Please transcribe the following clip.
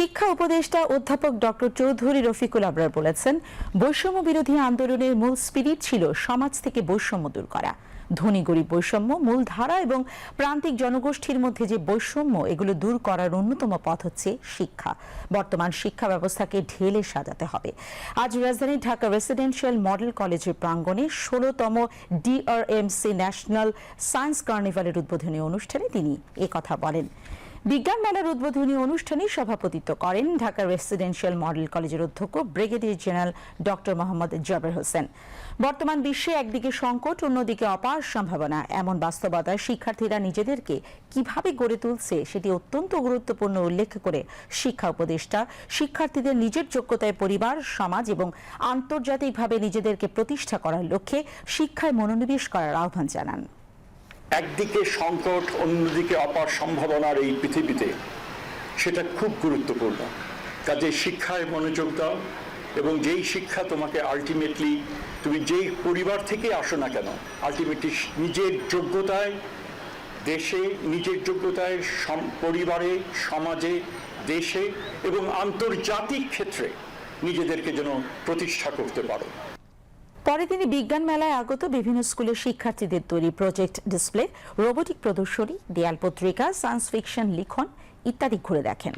শিক্ষা উপদেষ্টা অধ্যাপক ডক্টর চৌধুরী রফিকুল আবরার বলেছেন, বৈষম্য বিরোধী আন্দোলনের মূল স্পিরিট ছিল সমাজ থেকে বৈষম্য দূর করা। ধনী গরিব বৈষম্য মূলধারা এবং প্রান্তিক জনগোষ্ঠীর মধ্যে যে বৈষম্য, এগুলো দূর করার অন্যতম পথ হচ্ছে শিক্ষা। বর্তমান শিক্ষা ব্যবস্থাকে ঢেলে সাজাতে হবে। আজ রাজধানীর ঢাকা রেসিডেন্সিয়াল মডেল কলেজের প্রাঙ্গণে ষোলোতম ডিআরএমসি ন্যাশনাল সায়েন্স কার্নিভালের উদ্বোধনী অনুষ্ঠানে তিনি কথা বলেন। বিজ্ঞান মেলার উদ্বোধনী অনুষ্ঠানে সভাপতিত্ব করেন ঢাকা রেসিডেন্সিয়াল মডেল কলেজের অধ্যক্ষ brigadier general doctor Mohammad Jaber Hossain. বর্তমান বিশ্বে একদিকে সংকট, অন্যদিকে অপার সম্ভাবনা। এমন বাস্তবতায় শিক্ষার্থীরা নিজেদেরকে কীভাবে গড়ে তুলছে সেটি অত্যন্ত গুরুত্বপূর্ণ উল্লেখ করে শিক্ষা উপদেষ্টা, শিক্ষার্থীদের নিজের যোগ্যতায় পরিবার, সমাজ এবং আন্তর্জাতিকভাবে নিজেদেরকে প্রতিষ্ঠা করার লক্ষ্যে শিক্ষায় মনোনিবেশ করার আহ্বান জানান। একদিকে সংকট, অন্যদিকে অপার সম্ভাবনার এই পৃথিবীতে, সেটা খুব গুরুত্বপূর্ণ। কাজে শিক্ষায় মনোযোগ দাও এবং যেই শিক্ষা তোমাকে আলটিমেটলি তুমি যেই পরিবার থেকে আসো না কেন আলটিমেটলি নিজের যোগ্যতায়, দেশে নিজের যোগ্যতায় পরিবারে, সমাজে, দেশে এবং আন্তর্জাতিক ক্ষেত্রে নিজেদেরকে যেন প্রতিষ্ঠা করতে পারো। পরে তিনি বিজ্ঞান মেলায় আগত বিভিন্ন স্কুলের শিক্ষার্থীদের তৈরি প্রজেক্ট ডিসপ্লে, রোবোটিক প্রদর্শনী, দেয়াল পত্রিকা, সায়েন্স ফিকশন লিখন ইত্যাদি ঘুরে দেখেন।